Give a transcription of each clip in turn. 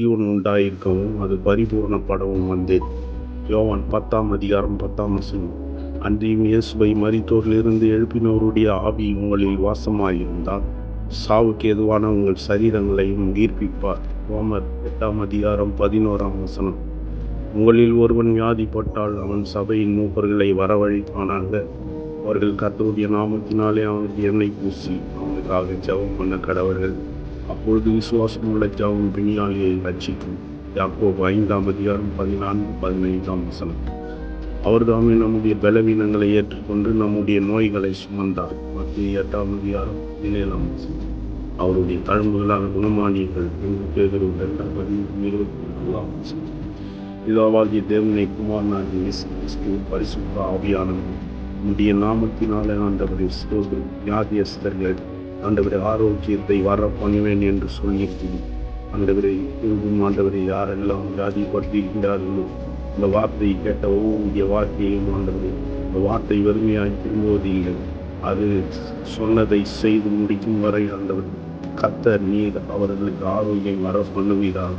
ஜீவன் உண்டாயிருக்கவும் அது பரிபூரணப்படவும் வந்தேன். யோவான் பத்தாம் அதிகாரம் பத்தாம் வசனம். அன்றியும் இயேசுவை மறித்தோரிலிருந்து எழுப்பினோருடைய ஆவி உங்களில் வாசமாயிருந்தால் சாவுக்கு எதுவான உங்கள் சரீரங்களையும் உயிர்ப்பிப்பார் ரோமர் எட்டாம் அதிகாரம் பதினோராம் வசனம். உங்களில் ஒருவன் வியாதிப்பட்டால் அவன் சபையின் மூப்பர்களை வரவழைப்பானாங்க அவர்கள் கர்த்தருடைய நாமத்தினாலே அவனுக்கு எண்ணெய் பூசி அவனுக்காக ஜெபம் பண்ண கடவர்கள். அப்பொழுது விசுவாசமுள்ள ஜெபம் பிணியாளியை ரட்சிக்கும். யாக்கோபு ஐந்தாம் அதிகாரம் பதினான்கு பதினைந்தாம் வசனம். அவர்தாமே நம்முடைய பலவீனங்களை ஏற்றுக்கொண்டு நம்முடைய நோய்களை சுமந்தார். மத்திய எட்டாம் அதிகாரம் பதினேழாம் வசனம். அவருடைய தழும்புகளால் குணமானியர்கள் என்று பேதரும் இரண்டாம் இருபத்தி நாலாம் வசனம். பிதாவாகிய தேவனை குமாரனாகிய இயேசு கிறிஸ்து பரிசுத்த ஆவியானவர் உம்முடைய நாமத்தினாலே ஆண்டவரின் சோதரும் வியாதியஸ்தர்கள் ஆண்டவரை ஆரோக்கியத்தை வர பண்ணுவேன் என்று சொல்லியிருக்கிறேன் ஆண்டவரை திரும்பும் ஆண்டவரை யாரெல்லாம் வியாதிப்பட்டிருக்கிறார்களோ இந்த வார்த்தையை கேட்ட ஒவ்வொரு வார்த்தையும் ஆண்டவரை இந்த வார்த்தை வறுமையாய் திரும்புவதில்லை. அது சொன்னதை செய்து முடிக்கும் வரை ஆண்டவர் கத்தர் நீர் அவர்களுக்கு ஆரோக்கியம் வர பண்ணுவீராக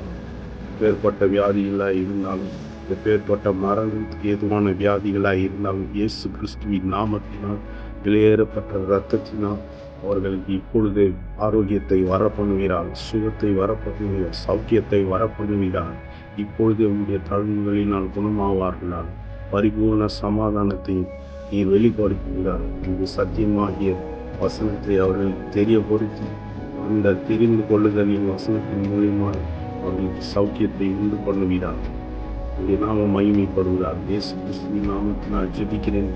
பேர்பட்ட வியாதிகளாக இருந்தாலும் எப்பேற்பட்ட மரணத்துக்கு ஏதுவான வியாதிகளாக இருந்தாலும் இயேசு கிறிஸ்துவின் நாமத்தினால் வெளியேறப்பட்ட இரத்தத்தினால் அவர்களுக்கு இப்பொழுது ஆரோக்கியத்தை வரப்பண்ணுகிறார் சுகத்தை வரப்பண்ணுகிறார் சௌக்கியத்தை வரப்பண்ணுகிறார் இப்பொழுது உங்களுடைய தழும்புகளினால் குணமாவார்களால் பரிபூர்ண சமாதானத்தை நீ வெளிப்படுத்துகிறார் இந்த சத்தியமாகிய வசனத்தை அவர்கள் தெரியப்படுத்தி அந்த தெரிந்து கொள்ளுதலின் வசனத்தின் மூலியமாக அவர்களுக்கு சௌக்கியத்தை உண்டு பண்ணுகிறார் உடைய நாம மகிமைப்படுகிறார் இயேசு நாமத்தினால் ஜெபிக்கிறேன்.